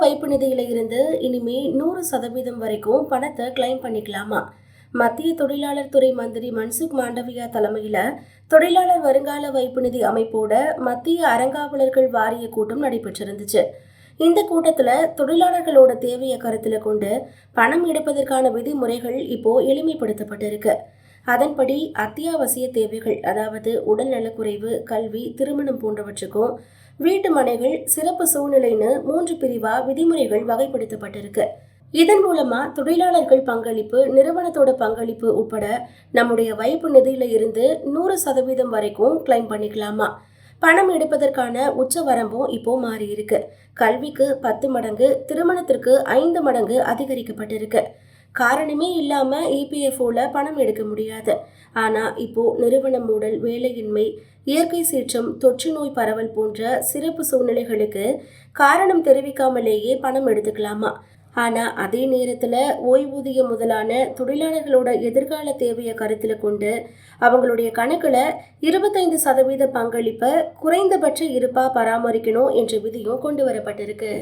வைப்பு நிதியில இருந்து இனிமே நூறு சதவீதம் வரைக்கும் பணத்தை கிளைம் பண்ணிக்கலாமா? மத்திய தொழிலாளர் துறை மந்திரி மன்சுக் மாண்டவியா தலைமையில தொழிலாளர் வருங்கால வைப்பு நிதி அமைப்போட மத்திய அறங்காவலர்கள் வாரிய கூட்டம் நடைபெற்றிருந்துச்சு. இந்த கூட்டத்துல தொழிலாளர்களோட தேவையை கருத்துல கொண்டு பணம் எடுப்பதற்கான விதிமுறைகள் இப்போ எளிமைப்படுத்தப்பட்டிருக்கு. அதன்படி அத்தியாவசிய தேவைகள் அதாவது உடல்நலக்குறைவு கல்வி திருமணம் போன்றவற்றுக்கும் வீட்டு மனைகள் சிறப்பு சூழ்நிலைன்னு மூன்று பிரிவா விதிமுறைகள் வகைப்படுத்தப்பட்டிருக்கு. இதன் மூலமா தொழிலாளர்கள் பங்களிப்பு நிறுவனத்தோட பங்களிப்பு உட்பட நம்முடைய வைப்பு நிதியில இருந்து நூறு சதவீதம் வரைக்கும் கிளைம் பண்ணிக்கலாமா? பணம் எடுப்பதற்கான உச்ச வரம்பும் இப்போ மாறி இருக்கு கல்விக்கு பத்து மடங்கு திருமணத்திற்கு ஐந்து மடங்கு அதிகரிக்கப்பட்டிருக்கு. காரணமே இல்லாமல் இபிஎஃப்ஓவில் பணம் எடுக்க முடியாது. ஆனால் இப்போ நிறுவனம் மூடல் வேலையின்மை இயற்கை சீற்றம் தொற்று நோய் பரவல் போன்ற சிறப்பு சூழ்நிலைகளுக்கு காரணம் தெரிவிக்காமலேயே பணம் எடுத்துக்கலாமா? ஆனால் அதே நேரத்தில் ஓய்வூதிய முதலான தொழிலாளர்களோட எதிர்கால தேவையை கருத்தில் கொண்டு அவங்களுடைய கணக்கில் இருபத்தைந்து சதவீத பங்களிப்பை குறைந்தபட்ச இருப்பாக பராமரிக்கணும் என்ற விதியும் கொண்டு வரப்பட்டிருக்கு.